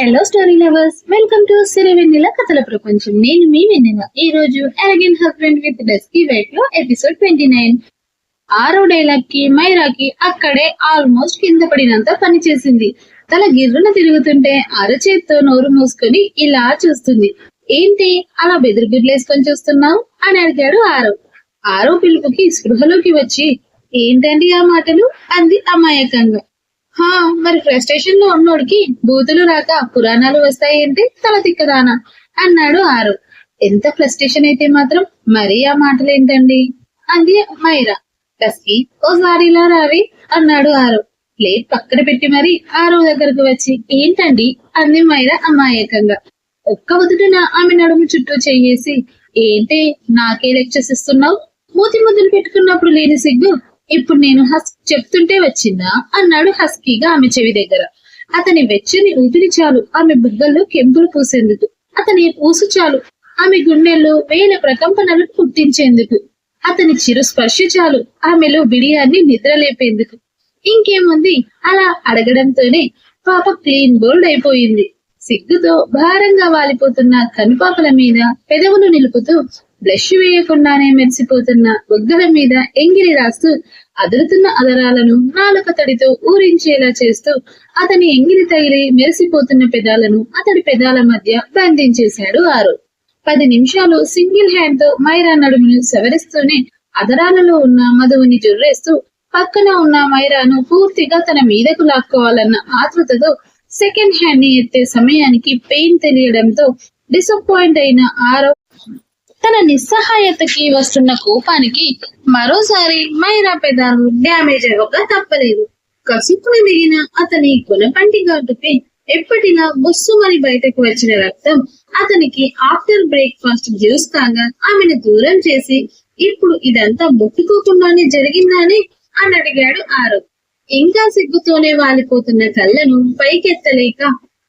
Hello story lovers welcome to Siri Vennela కథల ప్రపంచం నేను మీ వెన్నెల. ఈ రోజు అరగన్ హస్బెండ్ విత్ డస్కీ వైట్లో ఎపిసోడ్ ట్వంటీ నైన్ ఆరో డైలాగ్కి మైరాకి అక్కడే ఆల్మోస్ట్ కింద పడినంత పని చేసింది. తల గిర్రున తిరుగుతుంటే అరచేత్తో నోరు మూసుకొని ఇలా చూస్తుంది. ఏంటి? అలా బెదిరిగుడ్లేసుకొని చూస్తున్నావు? అని అడిగాడు ఆరో. ఆరో పిలుపుకి స్పృహలోకి వచ్చి ఏంటండి ఆ మాటలు? అంది అమాయకంగా. హా మరి ఫ్రస్ట్రేషన్లో ఉన్నోడికి బూతులు రాక పురాణాలు వస్తాయేంటి తల తిక్కదానా అన్నాడు ఆరు. ఎంత ఫ్రస్ట్రేషన్ అయితే మాత్రం మరీ ఆ మాటలేంటండి? అంది మైరా. డస్కి ఓసారి ఇలా రావి అన్నాడు ఆరు. ప్లేట్ పక్కన పెట్టి మరి ఆరో దగ్గరకు వచ్చి. ఏంటండి? అంది మైరా అమాయకంగా. ఒక్క వదుటన ఆమె నడుము చుట్టూ చెయ్యేసి ఏంటి నాకే లెక్చర్స్ ఇస్తున్నావు? మూతి ముద్దులు పెట్టుకున్నప్పుడు లేని సిగ్గు ఇప్పుడు నేను హస్ చెప్తుంటే వచ్చిందా? అన్నాడు హస్కీగా ఆమె చెవి దగ్గర. అతని వెచ్చని ఊపిరి చాలు. ఆమె బుగ్గల్లో కెంపులు పూసేందుకు. అతని ఊసు చాలు. ఆమె గుండెల్లో వేల ప్రకంపనలు పుట్టించేందుకు. అతని చిరు స్పర్శ చాలు. ఆమెలో బిడియాన్ని నిద్రలేపేందుకు. ఇంకేముంది? అలా అడగడంతోనే పాప క్లీన్ బోల్డ్ అయిపోయింది. సిగ్గుతో భారంగా వాలిపోతున్న కనుపాపల మీద పెదవులు నిలుపుతూ బ్లష్ వేయకుండానే మెరిసిపోతున్న బొగ్గల మీద ఎంగిలి రాస్తూ అదురుతున్న అదరాలను నాలుక తడితో ఊరించేలా చేస్తూ అతని ఎంగిలి తగిలి మెరిసిపోతున్న పెదాలను అతడి పెదాల మధ్య బంధించేశాడు ఆరు. పది నిమిషాలు సింగిల్ హ్యాండ్తో మైరా నడుమును సవరిస్తూనే అదరాలలో ఉన్న మధువుని జుర్రేస్తూ పక్కన ఉన్న మైరాను పూర్తిగా తన మీదకు లాక్కోవాలన్న ఆతృతతో సెకండ్ హ్యాండ్ని ఎత్తే సమయానికి పెయిన్ తెలియడంతో డిసప్పాయింట్ అయిన ఆరో తన నిస్సహాయతకి వస్తున్న కోపానికి మరోసారి మైరా పెదాలు డ్యామేజ్ అవ్వక తప్పలేదు. కసుపుని దిగిన అతని కొనపంటి ఘాటుపై ఎప్పటిలా బొస్సుమని బయటకు వచ్చిన రక్తం అతనికి ఆఫ్టర్ బ్రేక్ఫాస్ట్ జ్యూస్ కాగా ఆమెను దూరం చేసి ఇప్పుడు ఇదంతా ముట్టుకోకుండానే జరిగిందానే? అని అడిగాడు ఆరవ్ ఇంకా సిగ్గుతోనే వాలిపోతున్న కళ్ళను పైకెత్తలేక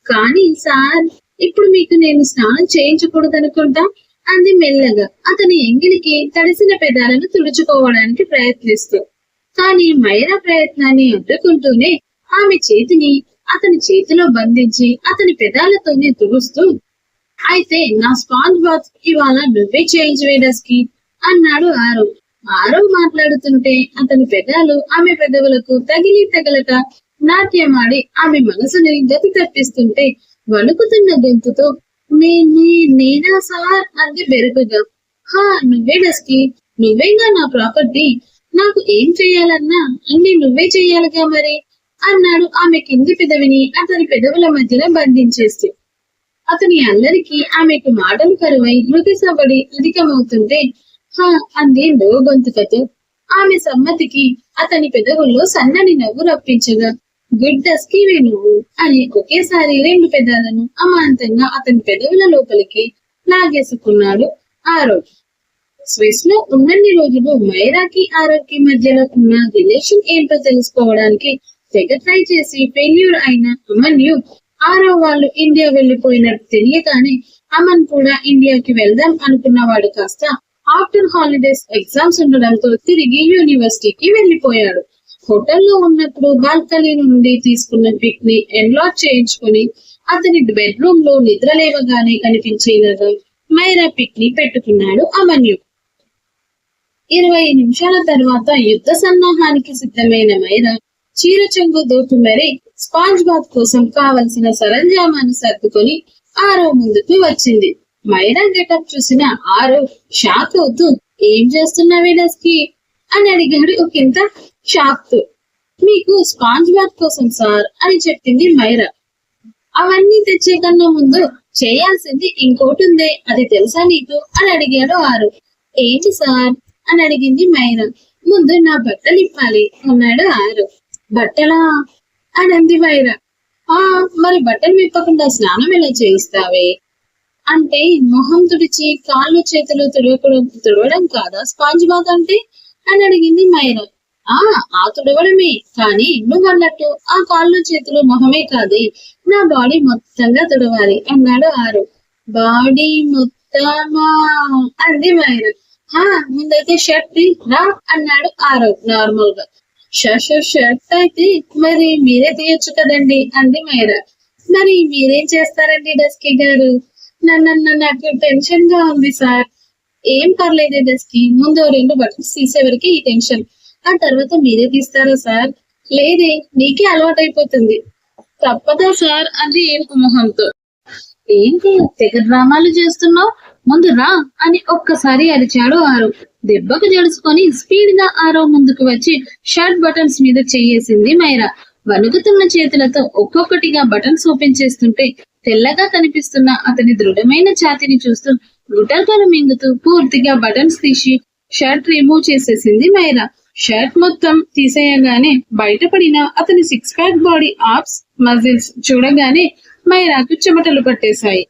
కానీ సార్ ఇప్పుడు మీకు నేను స్నానం చేయించకూడదనుకుంటా? అంది మెల్లగా. అతని ఎంగిలికి తడిసిన పెదాలను తుడుచుకోవడానికి ప్రయత్నిస్తూ. కానీ మైరా ప్రయత్నాన్ని అడ్డుకుంటూనే ఆమె చేతిని అతని చేతిలో బంధించి అతని పెదాలతోనే తుడుస్తూ అయితే నా స్పాంజ్ బాత్ ఇవాళ నువ్వే చేయించవేడస్కి అన్నాడు ఆరో. ఆరో మాట్లాడుతుంటే అతని పెదాలు ఆమె పెదవులకు తగిలి తగలక నాట్యమాడి ఆమె మనసుని గతి తప్పిస్తుంటే వణుకుతున్న గొంతుతో నేనా సార్? అంది బెరుకుగా. హా నువ్వే డస్కి. నువ్వేగా నా ప్రాపర్టీ? నాకు ఏం చెయ్యాలన్నా అన్ని నువ్వే చెయ్యాలిగా మరి అన్నాడు ఆమె కింది పెదవిని అతని పెదవుల మధ్యలో బంధించేస్తే. అతని అల్లరికి ఆమెకు మాటలు కరువై మృతి సవ్వడి అధికమవుతుంటే హా అంది లో గొంతుకతో ఆమె సమ్మతికి అతని పెదవుల్లో సన్నని నవ్వు రప్పించగా గుడ్ డస్కీవే నువ్వు. అని ఒకేసారి రెండు పెదాలను అమాంతంగా అతని పెదవుల లోపలికి లాగేసుకున్నాడు ఆరో స్విస్లో ఉన్నన్ని రోజులు మైరాకి ఆరోగ్య మధ్యలో ఉన్న రిలేషన్ ఏంటో తెలుసుకోవడానికి తెగ ట్రై చేసి ఫెయిల్యూర్ అయిన అమన్యు ఆరో వాళ్ళు ఇండియా వెళ్ళిపోయినట్టు తెలియగానే అమన్ కూడా ఇండియాకి వెళ్దాం అనుకున్నవాడు కాస్త ఆఫ్టర్ హాలిడేస్ ఎగ్జామ్స్ ఉండడంతో తిరిగి యూనివర్సిటీకి వెళ్ళిపోయాడు హోటల్లో ఉన్నప్పుడు బాల్కనీ నుండి తీసుకున్న పిక్ని ఎన్లాక్ చేయించుకుని అతని బెడ్రూమ్లో నిద్ర లేవగానే కనిపించేలాగా మైరా పిక్ని పెట్టుకున్నాడు అమన్యు. ఇరవై నిమిషాల తర్వాత యుద్ధ సన్నాహానికి సిద్ధమైన మైరా చీర చెంగు దోపు మరీ స్పాంజ్ బాత్ కోసం కావలసిన సరంజామాను సర్దుకొని ఆరో ముందుకు వచ్చింది. మైరా గెటప్ చూసిన ఆరో షాక్ అవుతూ ఏం చేస్తున్నావే డస్కి అని అడిగాడు. ఒకంత షాక్తో మీకు స్పాంజ్ బాత్ కోసం సార్ అని చెప్పింది మైరా. అవన్నీ తెచ్చే కన్నా ముందు చేయాల్సింది ఇంకోటి ఉందే అది తెలుసా నీకు? అని అడిగాడు ఆరు. ఏంటి సార్? అని అడిగింది మైరా. ముందు నా బట్టలు ఇప్పాలి అన్నాడు ఆరు. బట్టలా? అని అంది మైరా. ఆ మరి బట్టలు విప్పకుండా స్నానం ఎలా చేయిస్తావే? అంటే మొహం తుడిచి కాళ్ళు చేతులు తుడవడం తుడవడం కాదా స్పాంజ్ బాత్ అంటే? అని అడిగింది మైరా ఆ ఆ తుడవడమే కానీ నువ్వు అన్నట్టు ఆ కాళ్ళు చేతులు మొహమే కాదే. నా బాడీ మొత్తంగా తుడవాలి అన్నాడు ఆరు. బాడీ మొత్తమా? అంది మైరా హా ముందైతే షర్ట్ రా అన్నాడు ఆరు నార్మల్గా షర్ట్ షర్ట్ అయితే మరి మీరే తీయొచ్చు కదండి అంది మైరా మరి మీరేం చేస్తారండి డస్కి గారు? నన్ను నాకు టెన్షన్గా ఉంది సార్. ఏం పర్లేదు డస్కీ ముందు రెండు బటన్స్ తీసేవరకు ఈ టెన్షన్. ఆ తర్వాత మీరే తీస్తారా సార్? లేదే నీకే అలవాటు అయిపోతుంది తప్పదా సార్? అంది ఏడుపు మొహంతో ఏంటి తెగ డ్రామాలు చేస్తున్నావు? ముందు రా అని ఒక్కసారి అరిచాడు ఆరు. దెబ్బకు జడుచుకొని స్పీడ్గా ఆరో ముందుకు వచ్చి షర్ట్ బటన్స్ మీద చెయ్యేసింది మైరా. వణుకుతున్న చేతులతో ఒక్కొక్కటిగా బటన్స్ ఓపెన్ చేస్తుంటే తెల్లగా కనిపిస్తున్న అతని దృఢమైన ఛాతిని చూస్తూ గుటల్కలు మింగుతూ పూర్తిగా బటన్స్ తీసి షర్ట్ రిమూవ్ చేసేసింది మైరా. షర్ట్ మొత్తం తీసేయగానే బయటపడిన అతని six pack body abs muscles చూడగానే మైరాకు చెమటలు పట్టేశాయి.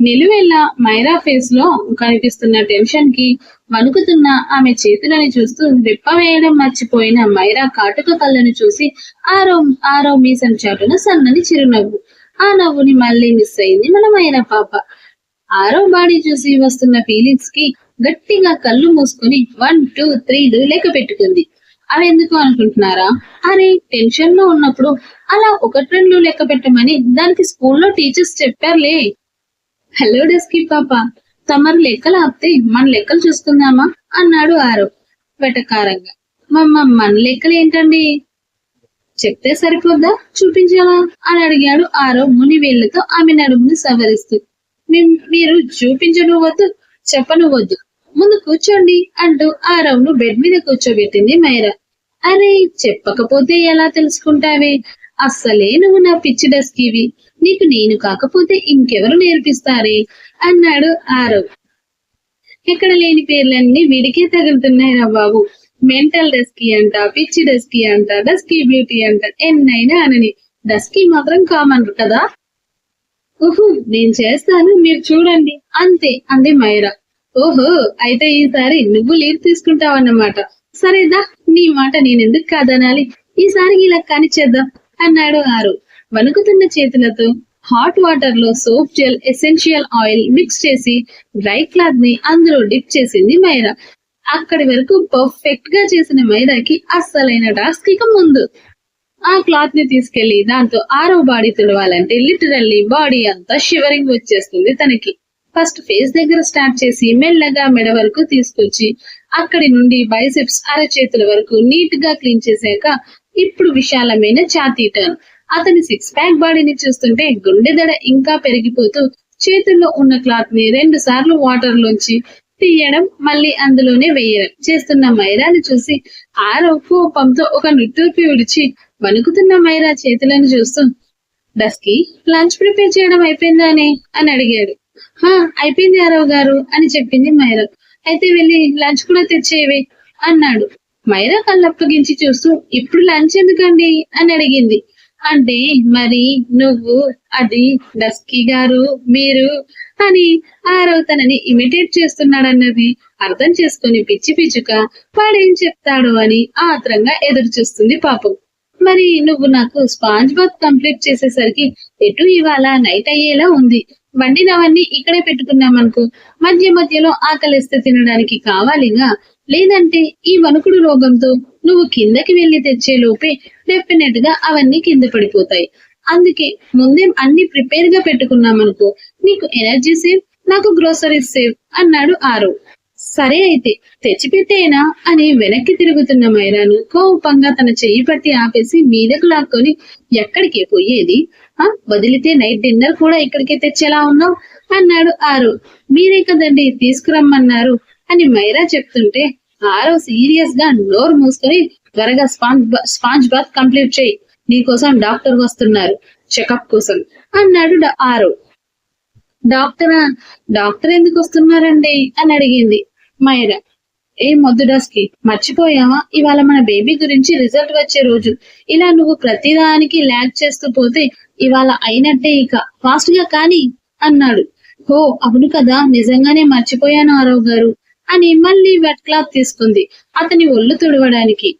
నిలువెల్ల మైరా ఫేస్లో కనిపిస్తున్న టెన్షన్కి వణుకుతున్న ఆమె చేతులని చూస్తూ రెప్ప వేయడం మర్చిపోయిన మైరా కాటుక కళ్ళను చూసి ఆరో ఆరో మీసం చాటున సన్నని చిరునవ్వు. ఆ నవ్వుని మళ్ళీ మిస్ అయింది మన మైరా పాప. ఆరో బాడీ చూసి వస్తున్న ఫీలింగ్స్కి గట్టిగా కళ్ళు మూసుకుని వన్ టూ త్రీ లెక్క పెట్టుకుంది. అవి ఎందుకు అనుకుంటున్నారా? అరే టెన్షన్లో ఉన్నప్పుడు అలా ఒకటి రెండు లెక్క పెట్టమని దానికి స్కూల్లో టీచర్స్ చెప్పారులే. హలో డెస్కి పాప. తమరు లెక్కలు ఆపితే మన లెక్కలు చూసుకుందామా? అన్నాడు ఆరో వెటకారంగా. మమ్మ మన లెక్కలు ఏంటండి? చెప్తే సరిపోద్దా? చూపించాలా అని అడిగాడు ఆరో ముని వేళ్ళతో ఆమె నడుముని సవరిస్తూ. మీరు చూపించను వద్దు చెప్పను వద్దు ముందు కూర్చోండి అంటూ ఆరవ్ను బెడ్ మీద కూర్చోబెట్టింది మైరా. అరే చెప్పకపోతే ఎలా తెలుసుకుంటావే? అస్సలే నువ్వు నా పిచ్చి డస్కివి. నీకు నేను కాకపోతే ఇంకెవరు నేర్పిస్తారే? అన్నాడు ఆరవ్. ఎక్కడ లేని పేర్లన్నీ వీడికే తగులుతున్నాయి రా బాబు. మెంటల్ డస్కీ అంట పిచ్చి డస్కీ అంట డస్కీ బ్యూటీ అంట ఎన్నైనా అనని. డస్కీ మాత్రం కామన్ కదా? ఓహో నేను చేస్తాను మీరు చూడండి. అంతే అంది మైరా. ఓహో అయితే ఈసారి నువ్వు లీడ్ తీసుకుంటావన్నమాట. సరేదా నీ మాట నేనెందుకు కాదనాలి? ఈసారి ఇలా కానిచ్చేద్దాం అన్నాడు ఆరు. వణుకుతున్న చేతులతో హాట్ వాటర్లో soap gel essential oil mix చేసి డ్రై క్లాత్ని అందులో డిప్ చేసింది మైరా. అక్కడి వరకు పర్ఫెక్ట్గా చేసిన మైరాకి అస్సలైన టాస్క్ ఇక ముందు. ఆ క్లాత్ని తీసుకెళ్ళి దాంతో ఆరో బాడీ తుడవాలంటే లిటరల్లీ బాడీ అంతా షివరింగ్ వచ్చేస్తుంది తనకి. ఫస్ట్ ఫేస్ దగ్గర స్టార్ట్ చేసి మెల్లగా మెడ వరకు తీసుకొచ్చి అక్కడి నుండి బైసెప్స్ అరచేతుల వరకు నీట్గా క్లీన్ చేశాక ఇప్పుడు విశాలమైన ఛాతీ టర్న్ అతని సిక్స్ ప్యాక్ బాడీని చూస్తుంటే గుండె దడ ఇంకా పెరిగిపోతూ చేతుల్లో ఉన్న క్లాత్ని రెండు సార్లు వాటర్ లోంచి తీయడం మళ్ళీ అందులోనే వేయడం. చేస్తున్న మైరాని చూసి ఆరో కోపంతో ఒక నిట్టూర్పి విడిచి వణుకుతున్న మైరా చేతులను చూస్తూ డస్కి లంచ్ ప్రిపేర్ చేయడం అయిపోయిందానే? అని అడిగాడు. హా అయిపోయింది ఆరవ్ గారు అని చెప్పింది మైరా. అయితే వెళ్ళి లంచ్ కూడా తెచ్చేవి అన్నాడు. మైరా కళ్ళప్పగించి చూస్తూ ఇప్పుడు లంచ్ ఎందుకండి? అని అడిగింది. అంటే మరి నువ్వు అది డస్కి గారు మీరు అని ఆరవ్ తనని ఇమిటేట్ చేస్తున్నాడన్నది అర్థం చేసుకుని పిచ్చి పిచ్చుక వాడేం చెప్తాడు అని ఆత్రంగా ఎదురు చూస్తుంది పాపం. మరి నువ్వు నాకు స్పాంజ్ బాత్ కంప్లీట్ చేసేసరికి ఎటు ఇవాళ నైట్ అయ్యేలా ఉంది. వండినవన్నీ ఇక్కడే పెట్టుకున్నామనుకో మధ్య మధ్యలో ఆకలిస్తే తినడానికి కావాలిగా? లేదంటే ఈ వణుకుడు రోగంతో నువ్వు కిందకి వెళ్ళి తెచ్చే లోపే డెఫినెట్గా అవన్నీ కింద పడిపోతాయి. అందుకే ముందే అన్ని ప్రిపేర్గా పెట్టుకున్నామనుకో నీకు ఎనర్జీ సేవ్ నాకు గ్రోసరీస్ సేవ్ అన్నాడు ఆరు. సరే అయితే తెచ్చిపెట్టేనా? అని వెనక్కి తిరుగుతున్న మైరాను కోపంగా తన చెయ్యి పట్టి ఆపేసి మీదకు లాక్కొని ఎక్కడికే పోయేది? ఆ వదిలితే నైట్ డిన్నర్ కూడా ఇక్కడికే తెచ్చేలా ఉన్నావు? అన్నాడు ఆరు. మీరే కదండి తీసుకురమ్మన్నారు అని మైరా చెప్తుంటే ఆరో సీరియస్గా నోరు మూసుకొని త్వరగా స్పాంజ్ స్పాంజ్ బాత్ కంప్లీట్ చేయి నీకోసం డాక్టర్ వస్తున్నారు చెకప్ కోసం అన్నాడు ఆరో. డాక్టరా? డాక్టర్ ఎందుకు వస్తున్నారండి? అని అడిగింది. మైరా. ఏ మొద్దుడాస్కి మర్చిపోయావా? ఇవాళ మన బేబీ గురించి రిజల్ట్ వచ్చే రోజు. ఇలా నువ్వు ప్రతిదానికి ల్యాగ్ చేస్తూ పోతే ఇవాళ అయినట్టే ఇక. ఫాస్ట్గా కానీ అన్నాడు. హో అవును కదా నిజంగానే మర్చిపోయాను ఆరావు గారు అని మళ్ళీ వెట్ క్లాత్ తీసుకుంది అతని ఒళ్ళు తుడవడానికి.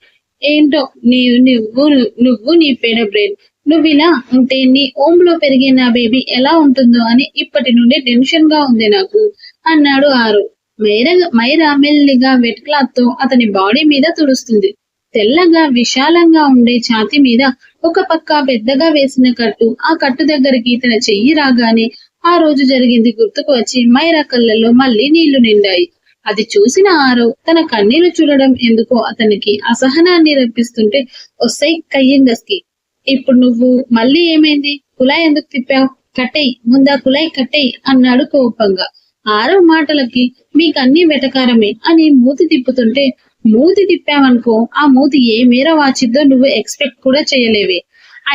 ఏంటో నీ నువ్వు నువ్వు నీ పేడ బ్రెయిన్. నువ్వు ఇలా ఉంటే నీ ఓమ్లో పెరిగే నా బేబీ ఎలా ఉంటుందో అని ఇప్పటి నుండి టెన్షన్గా ఉంది నాకు అన్నాడు ఆరు మైర మైరా మెల్లిగా వెట్ క్లాత్తో అతని బాడీ మీద తుడుస్తుంది. తెల్లగా విశాలంగా ఉండే ఛాతి మీద ఒక పక్క పెద్దగా వేసిన కట్టు ఆ కట్టు దగ్గరికి తన చెయ్యి రాగానే ఆ రోజు జరిగింది గుర్తుకు వచ్చి మైరా కళ్ళల్లో మళ్ళీ నీళ్ళు నిండాయి. అది చూసిన ఆరో తన కన్నీళ్ళు చూడడం ఎందుకో అతనికి అసహనాన్ని రప్పిస్తుంటే వస్తాయి కయ్యంగస్కి ఇప్పుడు నువ్వు మళ్ళీ ఏమైంది? కులాయి ఎందుకు తిప్పావు? కట్టేయి ముందా కులాయి కట్టేయి అన్నాడు కోపంగా. ఆరో మాటలకి మీకన్నీ వెటకారమే అని మూతి తిప్పుతుంటే మూతి తిప్పావనుకో ఆ మూతి ఏ మేర వాచిద్దో నువ్వు ఎక్స్పెక్ట్ కూడా చేయలేవే.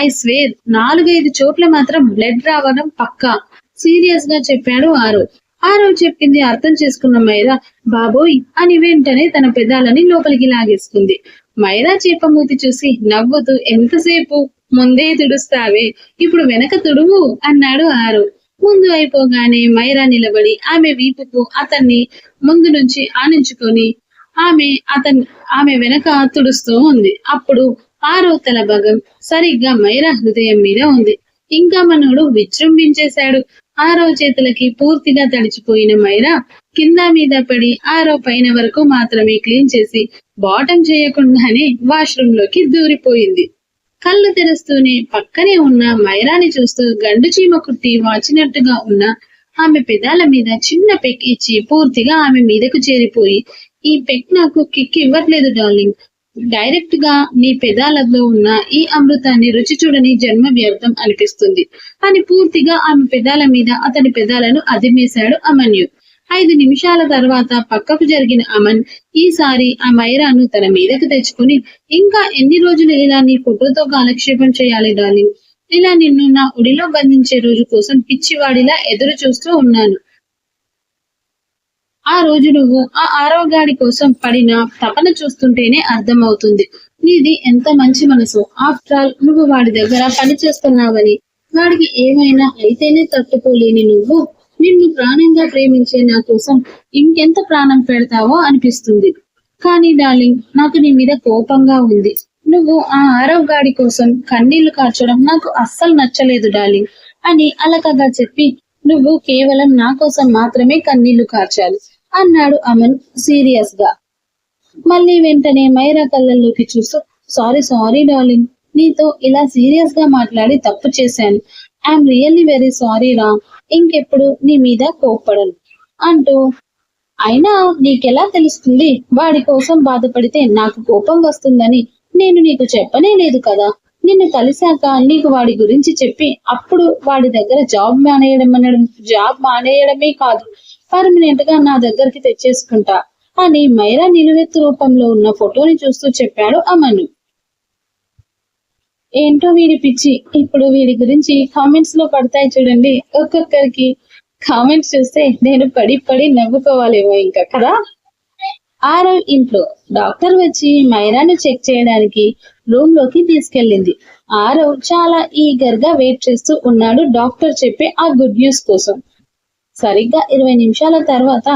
ఐ స్వేర్ నాలుగైదు చోట్ల మాత్రం బ్లడ్ రావడం పక్కా సీరియస్గా చెప్పాడు ఆరో. ఆరో చెప్పింది అర్థం చేసుకున్న మైరా బాబోయ్ అని వెంటనే తన పెదాలని లోపలికి లాగేసుకుంది. మైరా చేపమూతి చూసి నవ్వుతూ ఎంతసేపు? ముందే తుడుస్తావే ఇప్పుడు వెనక తుడువు అన్నాడు ఆరు. ముందు అయిపోగానే మైరా నిలబడి ఆమె వీపుకు అతన్ని ముందు నుంచి ఆనించుకొని ఆమె అతని ఆమె వెనక తుడుస్తూ ఉంది. అప్పుడు ఆరో తల భాగం సరిగ్గా మైరా హృదయం మీద ఉంది. ఇంకా మనోడు విజృంభించేశాడు. ఆరో చేతులకి పూర్తిగా తడిచిపోయిన మైరా కింద మీద పడి ఆరో పైన వరకు మాత్రమే క్లీన్ చేసి బాటం చేయకుండానే వాష్రూమ్లోకి దూరిపోయింది. కళ్ళు తెరుస్తూనే పక్కనే ఉన్న మైరాని చూస్తూ గండు చీమ కుట్టి వాచినట్టుగా ఉన్న ఆమె పెదాల మీద చిన్న పెక్ ఇచ్చి పూర్తిగా ఆమె మీదకు చేరిపోయి ఈ పెక్ నాకు కిక్ ఇవ్వట్లేదు డార్లింగ్. డైరెక్ట్గా నీ పెదాలలో ఉన్న ఈ అమృతాన్ని రుచి చూడని జన్మ వ్యర్థం అనిపిస్తుంది అని పూర్తిగా ఆమె పెదాల మీద అతని పెదాలను అదిమేశాడు అమన్యు. ఐదు నిమిషాల తర్వాత పక్కకు జరిగిన అమన్ ఈసారి ఆ మైరాను తన మీదకు తెచ్చుకుని ఇంకా ఎన్ని రోజులు ఇలా నీ ఫోటోతో కాలక్షేపం చేయాలి డార్లింగ్? ఇలా నిన్ను నా ఉడిలో బంధించే రోజు కోసం పిచ్చివాడిలా ఎదురు చూస్తూ ఉన్నాను. ఆ రోజు నువ్వు ఆ ఆరోగాడి కోసం పడిన తపన చూస్తుంటేనే అర్థమవుతుంది. నీది ఎంత మంచి మనసు. ఆఫ్టర్ ఆల్ నువ్వు వాడి దగ్గర పని చేస్తున్నావని. వాడికి ఏమైనా అయితేనే తట్టుకోలేని నువ్వు. నిన్ను ప్రాణంగా ప్రేమించే నా కోసం ఇంకెంత ప్రాణం పెడతావో అనిపిస్తుంది. కానీ డార్లింగ్ నాకు నీ మీద కోపంగా ఉంది. నువ్వు ఆ ఆరోగ్యాడి కోసం కన్నీళ్ళు కార్చడం నాకు అస్సలు నచ్చలేదు డార్లింగ్ అని అలకగా చెప్పి నువ్వు కేవలం నా కోసం మాత్రమే కన్నీళ్ళు కార్చాలి అన్నాడు అమన్ సీరియస్గా మళ్ళీ వెంటనే మైరా కళ్ళల్లోకి చూస్తూ సారీ సారీ డార్లింగ్ నీతో ఇలా సీరియస్గా మాట్లాడి తప్పు చేశాను. ఐఎమ్ రియల్లీ వెరీ సారీ రా ఇంకెప్పుడు నీ మీద కోప్పడను. అంటూ అయినా నీకెలా తెలుస్తుంది? వాడి కోసం బాధపడితే నాకు కోపం వస్తుందని నేను నీకు చెప్పనే లేదు కదా. నిన్ను కలిశాక నీకు వాడి గురించి చెప్పి అప్పుడు వాడి దగ్గర జాబ్ మానేయడం అనడం జాబ్ మానేయడమే కాదు పర్మనెంట్గా నా దగ్గరికి తెచ్చేసుకుంటా అని మైరా నిలువెత్తు రూపంలో ఉన్న ఫోటోని చూస్తూ చెప్పాడు అమను. ఏంటో వీడి పిచ్చి. ఇప్పుడు వీడి గురించి కామెంట్స్లో పడతాయి చూడండి. ఒక్కొక్కరికి కామెంట్స్ చూస్తే నేను పడి పడి నవ్వుకోవాలేమో ఇంకా కదా? ఆరవ్ ఇంట్లో డాక్టర్ వచ్చి మైరాను చెక్ చేయడానికి రూమ్లోకి తీసుకెళ్ళింది. ఆరవ్ చాలా ఈగర్గా వెయిట్ చేస్తూ ఉన్నాడు డాక్టర్ చెప్పే ఆ గుడ్ న్యూస్ కోసం. సరిగ్గా ఇరవై నిమిషాల తర్వాత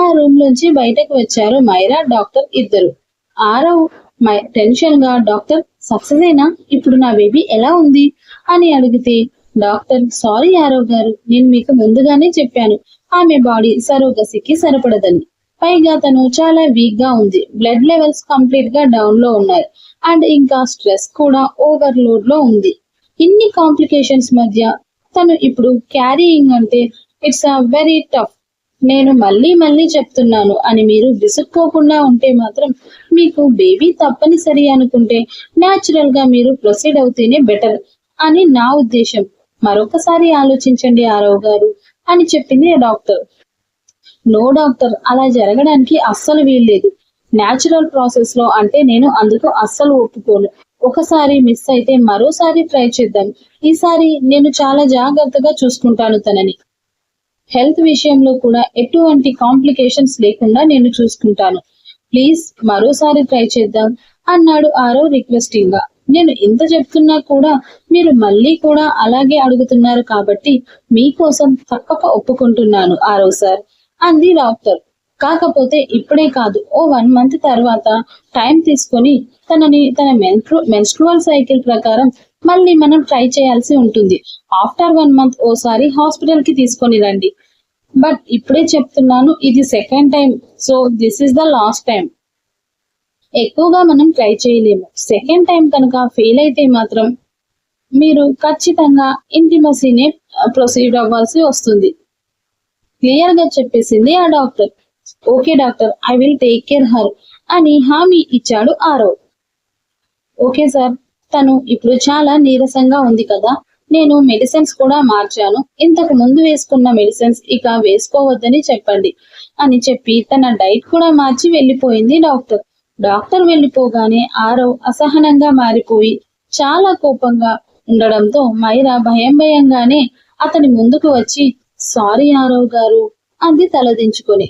ఆ రూమ్ నుంచి బయటకు వచ్చారు మైరా డాక్టర్ ఇద్దరు. ఆరవ్ మై టెన్షన్గా డాక్టర్? సక్సెస్ అయినా ఇప్పుడు నా బేబీ ఎలా ఉంది? అని అడిగితే డాక్టర్ సారీ యారవ్ గారు నేను మీకు ముందుగానే చెప్పాను. ఆమె బాడీ సరోగసికి సరిపడదని. పైగా తను చాలా వీక్గా ఉంది. బ్లడ్ లెవెల్స్ కంప్లీట్గా డౌన్లో ఉన్నాయి. అండ్ ఇంకా స్ట్రెస్ కూడా ఓవర్లోడ్లో ఉంది. ఇన్ని కాంప్లికేషన్స్ మధ్య తను ఇప్పుడు క్యారీయింగ్ అంటే ఇట్స్ అ వెరీ టఫ్ నేను మళ్ళీ మళ్ళీ చెప్తున్నాను అని మీరు విసుక్కోకుండా ఉంటే మాత్రం మీకు బేబీ తప్పనిసరి అనుకుంటే న్యాచురల్గా మీరు ప్రొసీడ్ అవుతేనే బెటర్ అని నా ఉద్దేశం. మరొకసారి ఆలోచించండి ఆరవ్ గారు అని చెప్పింది డాక్టర్. నో డాక్టర్ అలా జరగడానికి అస్సలు వీల్లేదు. న్యాచురల్ ప్రాసెస్లో అంటే నేను అందుకు అస్సలు ఒప్పుకోను. ఒకసారి మిస్ అయితే మరోసారి ట్రై చేద్దాం. ఈసారి నేను చాలా జాగ్రత్తగా చూసుకుంటాను తనని. హెల్త్ విషయంలో కూడా ఎటువంటి కాంప్లికేషన్స్ లేకుండా నేను చూసుకుంటాను. ప్లీజ్ మరోసారి ట్రై చేద్దాం అన్నాడు ఆరో రిక్వెస్టింగ్గా నేను ఇంత చెప్తున్నా కూడా మీరు మళ్ళీ కూడా అలాగే అడుగుతున్నారు కాబట్టి మీకోసం తప్పక ఒప్పుకుంటున్నాను ఆరో సార్ అంది డాక్టర్. కాకపోతే ఇప్పుడే కాదు ఓ వన్ మంత్ తర్వాత టైం తీసుకొని తనని తన మెన్స్ట్రువల్ సైకిల్ ప్రకారం మళ్ళీ మనం ట్రై చేయాల్సి ఉంటుంది. ఆఫ్టర్ వన్ మంత్ ఓసారి హాస్పిటల్కి తీసుకొని రండి. బట్ ఇప్పుడే చెప్తున్నాను ఇది second time so this is the last time ఎక్కువగా మనం ట్రై చేయలేము. సెకండ్ టైం కనుక ఫెయిల్ అయితే మాత్రం మీరు ఖచ్చితంగా ఇంటిమసీనే ప్రొసీడ్ అవ్వాల్సి వస్తుంది. క్లియర్గా చెప్పేసింది ఆ doctor okay doctor I will take care her అని హామీ ఇచ్చాడు ఆరవ్ ఓకే సార్ తను ఇప్పుడు చాలా నీరసంగా ఉంది కదా. నేను మెడిసిన్స్ కూడా మార్చాను. ఇంతకు ముందు వేసుకున్న మెడిసిన్స్ ఇక వేసుకోవద్దని చెప్పండి అని చెప్పి తన డైట్ కూడా మార్చి వెళ్ళిపోయింది డాక్టర్. డాక్టర్ వెళ్ళిపోగానే ఆరవ్ అసహనంగా మారిపోయి చాలా కోపంగా ఉండడంతో మైరా భయం భయంగానే అతని ముందుకు వచ్చి సారీ ఆరవ్ గారు అంది తలదించుకొని.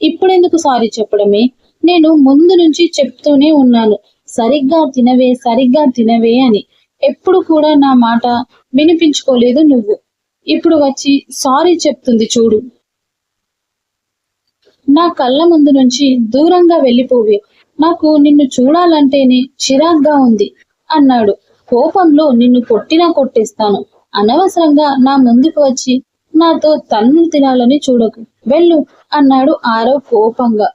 ఇప్పుడెందుకు సారీ చెప్పడమే? నేను ముందు నుంచి చెప్తూనే ఉన్నాను. సరిగ్గా తినవే సరిగ్గా తినవే అని. ఎప్పుడు కూడా నా మాట వినిపించుకోలేదు నువ్వు. ఇప్పుడు వచ్చి సారీ చెప్తుంది చూడు. నా కళ్ళ ముందు నుంచి దూరంగా వెళ్ళిపోవే. నాకు నిన్ను చూడాలంటేనే చిరాగ్గా ఉంది అన్నాడు. కోపంలో నిన్ను కొట్టినా కొట్టేస్తాను. అనవసరంగా నా ముందుకు వచ్చి నాతో తన్ను తినాలని చూడకు. వెళ్ళు అన్నాడు ఆరో కోపంగా.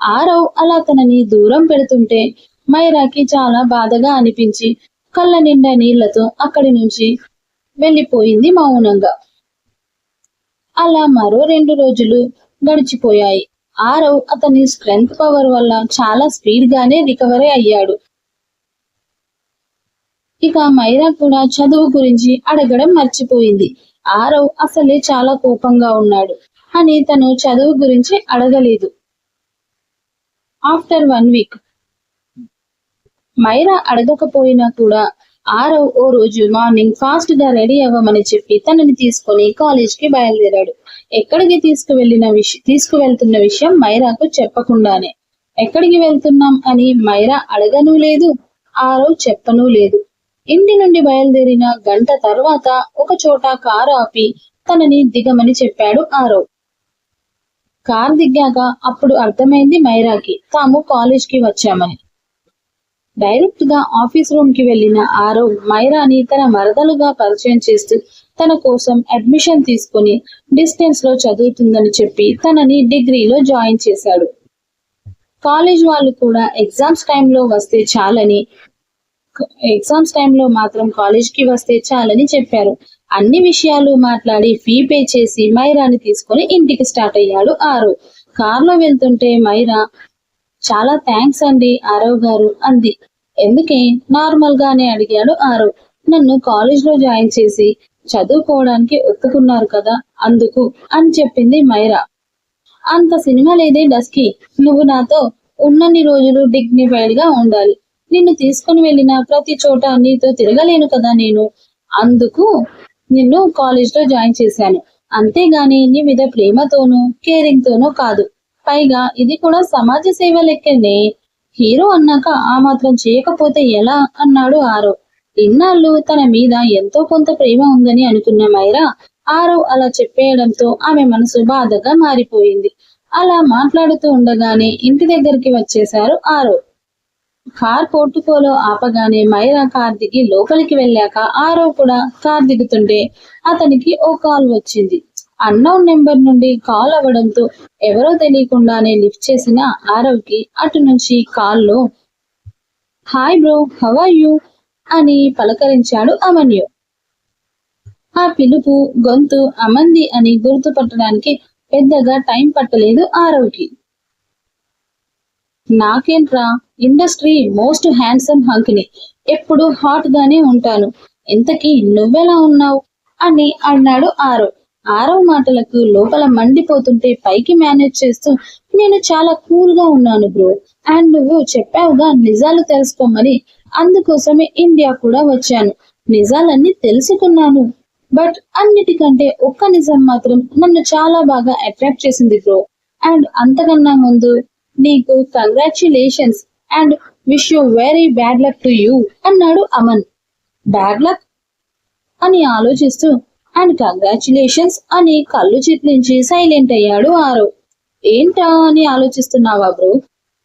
ఆరవ్ అలా తనని దూరం పెడుతుంటే మైరాకి చాలా బాధగా అనిపించి కళ్ళ నిండా నీళ్ళతో అక్కడి నుంచి వెళ్ళిపోయింది మౌనంగా. అలా మరో రెండు రోజులు గడిచిపోయాయి. ఆరవ్ అతని స్ట్రెంగ్త్ పవర్ వల్ల చాలా స్పీడ్ గానే రికవరీ అయ్యాడు. ఇక మైరా కూడా చదువు గురించి అడగడం మర్చిపోయింది. ఆరవ్ అసలే చాలా కోపంగా ఉన్నాడు. అని తను చదువు గురించి అడగలేదు. After one week. మైరా అడగకపోయినా కూడా ఆరవ్ ఓ రోజు మార్నింగ్ ఫాస్ట్గా రెడీ అవ్వమని చెప్పి తనని తీసుకొని కాలేజ్కి బయలుదేరాడు. ఎక్కడికి తీసుకువెళ్ళిన విషయం తీసుకువెళ్తున్న విషయం మైరాకు చెప్పకుండానే. ఎక్కడికి వెళ్తున్నాం అని మైరా అడగను లేదు ఆరవ్ చెప్పను లేదు. ఇంటి నుండి బయలుదేరిన గంట తర్వాత ఒక చోట కారు ఆపి తనని దిగమని చెప్పాడు ఆరవ్ కార్ దిగాక అప్పుడు అర్థమైంది మైరాకి. తాము కాలేజ్కి వచ్చామని. డైరెక్ట్గా ఆఫీస్ రూమ్కి వెళ్ళిన ఆరవ్ మైరాని తన మరదలుగా పరిచయం చేస్తూ తన కోసం అడ్మిషన్ తీసుకుని డిస్టెన్స్లో చదువుతుందని చెప్పి తనని డిగ్రీలో జాయిన్ చేశాడు. కాలేజ్ వాళ్ళు కూడా ఎగ్జామ్స్ టైంలో వస్తే చాలని ఎగ్జామ్స్ టైంలో మాత్రం కాలేజ్కి వస్తే చాలని చెప్పారు. అన్ని విషయాలు మాట్లాడి ఫీ పే చేసి మైరాని తీసుకుని ఇంటికి స్టార్ట్ అయ్యాడు ఆరవ్ కార్లో వెళ్తుంటే మైరా చాలా థ్యాంక్స్ అండి ఆరవ్ గారు అంది. ఎందుకే? నార్మల్ గానే అడిగాడు ఆరవ్ నన్ను కాలేజ్లో జాయిన్ చేసి చదువుకోవడానికి ఒప్పుకున్నారు కదా అందుకు అని చెప్పింది మైరా. అంత సినిమా లేదే డస్కి. నువ్వు నాతో ఉన్నన్ని రోజులు డిగ్నిఫైడ్గా ఉండాలి. నిన్ను తీసుకుని వెళ్ళిన ప్రతి చోట నీతో తిరగలేను కదా నేను. అందుకు నిన్ను కాలేజ్లో జాయిన్ చేశాను. అంతేగాని నీ మీద ప్రేమతోనూ కేరింగ్ తోనూ కాదు. పైగా ఇది కూడా సమాజ సేవ లెక్కనే. హీరో అన్నాక ఆ మాత్రం చేయకపోతే ఎలా? అన్నాడు ఆరో. ఇన్నాళ్ళు తన మీద ఎంతో కొంత ప్రేమ ఉందని అనుకున్న మైరా ఆరో అలా చెప్పేయడంతో ఆమె మనసు బాధగా మారిపోయింది. అలా మాట్లాడుతూ ఉండగానే ఇంటి దగ్గరికి వచ్చేశారు ఆరో. కార్ పోర్టుకోలో ఆపగానే మైరా కార్ దిగి లోపలికి వెళ్ళాక ఆరవ్ కూడా కార్ దిగుతుంటే అతనికి ఓ కాల్ వచ్చింది. అన్నౌన్ నెంబర్ నుండి కాల్ అవ్వడంతో ఎవరో తెలియకుండానే లిఫ్ట్ చేసిన ఆరవ్కి అటు నుంచి కాల్లో hi bro how are you? అని పలకరించాడు అమన్యు. ఆ పిలుపు గొంతు అమంది అని గుర్తుపట్టడానికి పెద్దగా టైం పట్టలేదు ఆరవ్కి. నాకేంట్రా? ఇండస్ట్రీ మోస్ట్ హ్యాండ్సమ్ హంక్ని. ఎప్పుడు హాట్ గానే ఉంటాను. ఇంతకీ నువ్వెలా ఉన్నావు? అని అన్నాడు ఆరవ్ ఆరవ్ మాటలకు లోపల మండిపోతుంటే పైకి మేనేజ్ చేస్తూ నేను చాలా కూల్గా ఉన్నాను బ్రో. అండ్ నువ్వు చెప్పావుగా నిజాలు తెలుసుకోమని. అందుకోసమే ఇండియా కూడా వచ్చాను. నిజాలన్నీ తెలుసుకున్నాను. బట్ అన్నిటికంటే ఒక్క నిజం మాత్రం నన్ను చాలా బాగా అట్రాక్ట్ చేసింది బ్రో. అండ్ అంతకన్నా ముందు నీకు congratulations and wish you very bad luck to you అన్నాడు అమన్. Bad luck? అని ఆలోచిస్తూ అండ్ కంగ్రాచులేషన్స్ అని కళ్ళు చిట్లించి సైలెంట్ అయ్యాడు ఆరు. ఏంటా అని ఆలోచిస్తున్నావా బ్రో?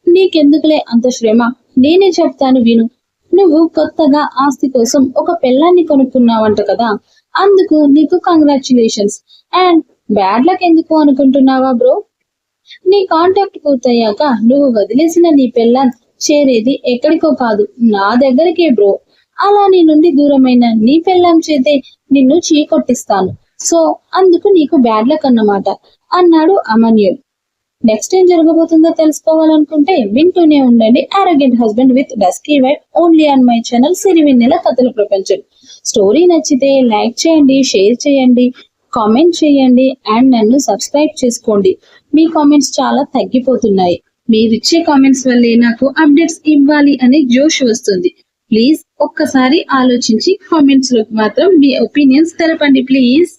నీకెందుకులే అంత శ్రమ? నేనే చెప్తాను విను. నువ్వు కొత్తగా ఆస్తి కోసం ఒక పెళ్ళాన్ని కొనుక్కున్నావంట కదా? అందుకు నీకు కంగ్రాచులేషన్స్. అండ్ బ్యాడ్ లక్ ఎందుకు అనుకుంటున్నావా బ్రో? నీ కాంటాక్ట్ పూర్తయ్యాక నువ్వు వదిలేసిన నీ పెళ్ళాం చేరేది ఎక్కడికో కాదు. నా దగ్గరికే బ్రో. అలా నీ నుండి దూరమైన నీ పెళ్ళాం చేతే నిన్ను చీకొట్టిస్తాను. సో అందుకు నీకు బ్యాడ్ లక్ అన్నమాట అన్నాడు అమన్యుల్. నెక్స్ట్ ఏం జరగబోతుందో తెలుసుకోవాలనుకుంటే వింటూనే ఉండండి arrogant husband with dusky wife only on my channel Sirivennela కథల ప్రపంచం. స్టోరీ నచ్చితే లైక్ చేయండి షేర్ చేయండి కామెంట్ చేయండి అండ్ నన్ను సబ్స్క్రైబ్ చేసుకోండి. మీ కామెంట్స్ చాలా తగ్గిపోతున్నాయి. మీరు ఇచ్చే కామెంట్స్ వల్లే నాకు అప్డేట్స్ ఇవ్వాలి అనే జోష్ వస్తుంది. ప్లీజ్ ఒక్కసారి ఆలోచించి కామెంట్స్లోకి మాత్రం మీ ఒపీనియన్స్ తెలపండి ప్లీజ్